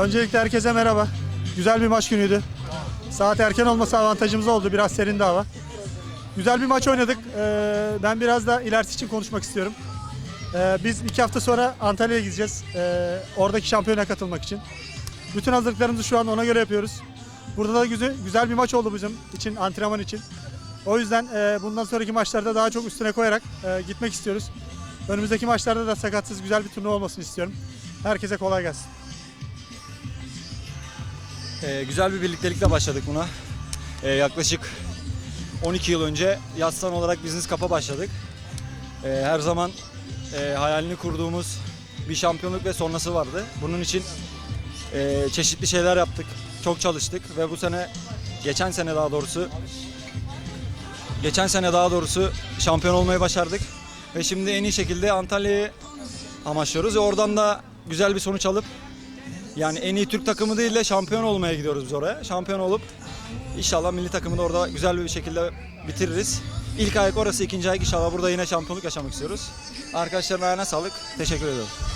Öncelikle herkese merhaba. Güzel bir maç günüydü. Saat erken olması avantajımız oldu. Biraz serindi hava. Güzel bir maç oynadık. Ee, ben biraz da ilerisi için konuşmak istiyorum. Ee, biz iki hafta sonra Antalya'ya gideceğiz. Ee, oradaki şampiyona katılmak için. Bütün hazırlıklarımızı şu an ona göre yapıyoruz. Burada da güzel, güzel bir maç oldu bizim için, antrenman için. O yüzden e, bundan sonraki maçlarda daha çok üstüne koyarak e, gitmek istiyoruz. Önümüzdeki maçlarda da sakatsız güzel bir turnuva olmasını istiyorum. Herkese kolay gelsin. Ee, güzel bir birliktelikle başladık buna. Ee, yaklaşık 12 yıl önce Yaslan olarak Business Cup'a başladık. Ee, her zaman e, hayalini kurduğumuz bir şampiyonluk ve sonrası vardı. Bunun için e, çeşitli şeyler yaptık, çok çalıştık ve bu sene, geçen sene daha doğrusu, geçen sene daha doğrusu şampiyon olmayı başardık. Ve şimdi en iyi şekilde Antalya'yı amaçlıyoruz ve oradan da güzel bir sonuç alıp yani en iyi Türk takımı değil de şampiyon olmaya gidiyoruz biz oraya. Şampiyon olup inşallah milli takımı da orada güzel bir şekilde bitiririz. İlk ayak orası, ikinci ayak inşallah burada yine şampiyonluk yaşamak istiyoruz. Arkadaşların ayağına sağlık. Teşekkür ediyorum.